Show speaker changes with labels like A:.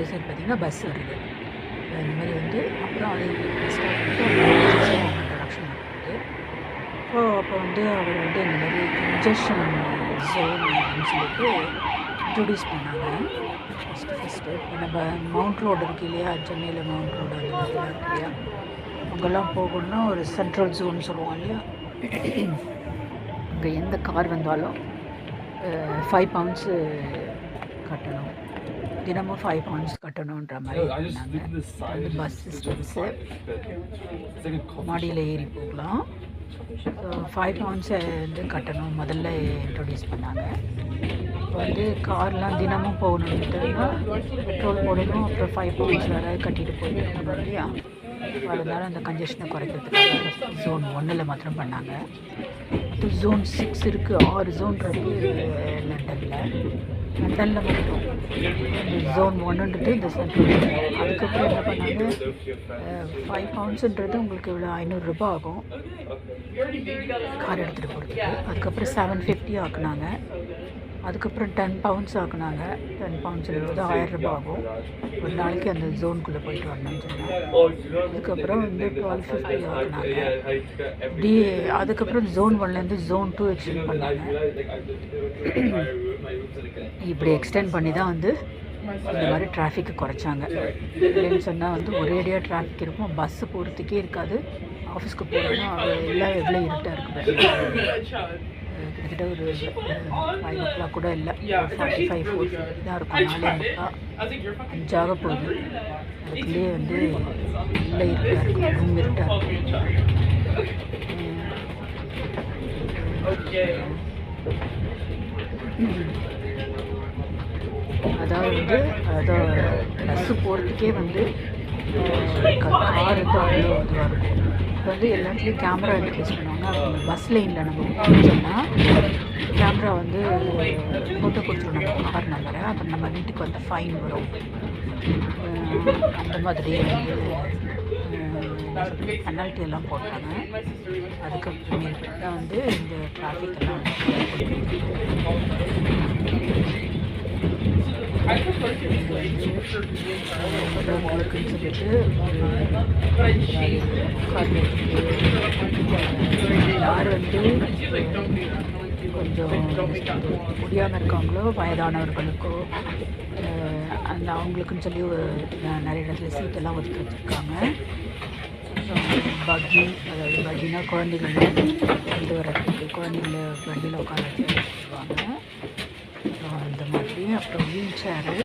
A: அடுத்த சைடு பார்த்தீங்கன்னா பஸ் வருது. இந்த மாதிரி வந்து அப்புறம் அது பஸ் ஸ்டாப் இன்ட்ரடக்ஷன் பண்ணுறது ஸோ அப்போ வந்து அவர் வந்து இந்த மாதிரி கன்ஜஷன் ஜோன் அப்படின்னு சொல்லிட்டு இன்ட்ரடியூஸ் பண்ணாங்க. ஃபஸ்ட்டு ஃபஸ்ட்டு இப்போ நம்ம மவுண்ட் ரோடு இருக்கு இல்லையா? சென்னையில் மவுண்ட் ரோடு அந்த மாதிரிலாம் இருக்கு இல்லையா? அங்கெல்லாம் போகணுன்னா ஒரு சென்ட்ரல் ஜோன் சொல்லுவோம் இல்லையா? அங்கே எந்த கார் வந்தாலும் ஃபைவ் பவுண்ட்ஸு கட்டணும். தினமும் ஃபைவ் பவுண்ட்ஸ் கட்டணுன்ற மாதிரி அது பஸ் சிஸ்டம்ஸு மாடியில் ஏறி போகலாம். ஸோ ஃபைவ் பவுண்ட்ஸை வந்து கட்டணும். முதல்ல இன்ட்ரடியூஸ் பண்ணாங்க. இப்போ வந்து கார்லாம் தினமும் போகணுன்ட்டுனா பெட்ரோல் போடணும். அப்புறம் ஃபைவ் பவுண்ட்ஸ் வேறு கட்டிட்டு போயிட்டு இருக்கணும் இல்லையா அதனால் அந்த கன்ஜெஷனை குறைக்கிறதுக்காக ஜோன் ஒன்றில் மாத்திரம் பண்ணாங்க. ஜோன் சிக்ஸ் இருக்குது ஆறு ஜோன் இருக்குது லண்டனில் லண்டனில் மட்டும் ஜோன் ஒன்றுன்றது இந்த சென்ட்ரல் அதுக்கப்புறம் என்ன பண்ணாங்க? ஃபைவ் பவுண்ட்ஸுன்றது உங்களுக்கு இவ்வளோ ஐநூறுரூபா ஆகும். கார் எடுத்துகிட்டு போகிறதுக்கு அதுக்கப்புறம் செவன் ஃபிஃப்டி ஆக்குனாங்க. அதுக்கப்புறம் டென் பவுண்ட்ஸ் ஆக்குனாங்க. டென் பவுண்ட்ஸ்ன்றது ஆயிரம் ரூபாய் ஆகும். ஒரு நாளைக்கு அந்த ஜோனுக்குள்ளே போயிட்டு வரணும்னு சொன்னாங்க. அதுக்கப்புறம் வந்து டுவெல் ஃபிஃப்டி ஆக்குனாங்க. டி அதுக்கப்புறம் ஜோன் ஒன்லேருந்து ஜோன் டூ எக்ஸ்டெண்ட் பண்ணாங்க. இப்படி எக்ஸ்டெண்ட் பண்ணி தான் வந்து இந்த மாதிரி டிராஃபிக்கை குறைச்சாங்க. இல்லைன்னு சொன்னால் வந்து ஒரேடியாக டிராஃபிக் இருக்கும். பஸ்ஸு போகிறதுக்கே இருக்காது. ஆஃபீஸ்க்கு போகிறோன்னா எல்லாம் எவ்வளோ இருட்டாக இருக்குது கிட்டத்தட்ட ஒரு ஃபைவ் ஓ கிளாக் கூட இல்லை. ஃபார்ட்டி ஃபைவ் ஃபோர் ஃபிஃப்டி தான் இருக்கும். நாலே முக்கா அஞ்சாக போகுது. அதுக்குள்ளேயே வந்து நல்ல இருட்டாக இருக்கும் ரூம் இருட்டாக இருக்கும் அதாவது வந்து அதாவது பஸ்ஸு போகிறதுக்கே வந்து இப்போ வந்து அவ்வளோ இப்போ வந்து எல்லா இடத்துலையும் கேமரா இன்ட்ரடியூஸ் பண்ணுவாங்க அப்புறம் பஸ் லைனில் நம்ம புக் கேமரா வந்து ஃபோட்டோ கொடுத்துரும். நம்ம கார் நம்பரை அப்புறம் நம்ம வீட்டுக்கு வந்து ஃபைன் வரும். அந்த மாதிரி பெனால்ட்டி எல்லாம் போட்டாங்க. அதுக்கப்புறமேட்டு தான் வந்து இந்த டிராஃபிக் எல்லாம் உங்களுக்குன்னு சொல்லிட்டு யார் வந்து கொஞ்சம் முடியாமல் இருக்காங்களோ வயதானவர்களுக்கோ அந்த அவங்களுக்குன்னு சொல்லி நிறைய இடத்துல சீட்டெல்லாம் ஒதுக்கி வச்சுருக்காங்க. பக்கி அதாவது பக்கினா குழந்தைகள் கொண்டு வர்றதுக்கு குழந்தைங்கள வண்டியில் உட்கார வச்சுருவாங்க. அந்த மாதிரி அப்புறம் வீல் சேரு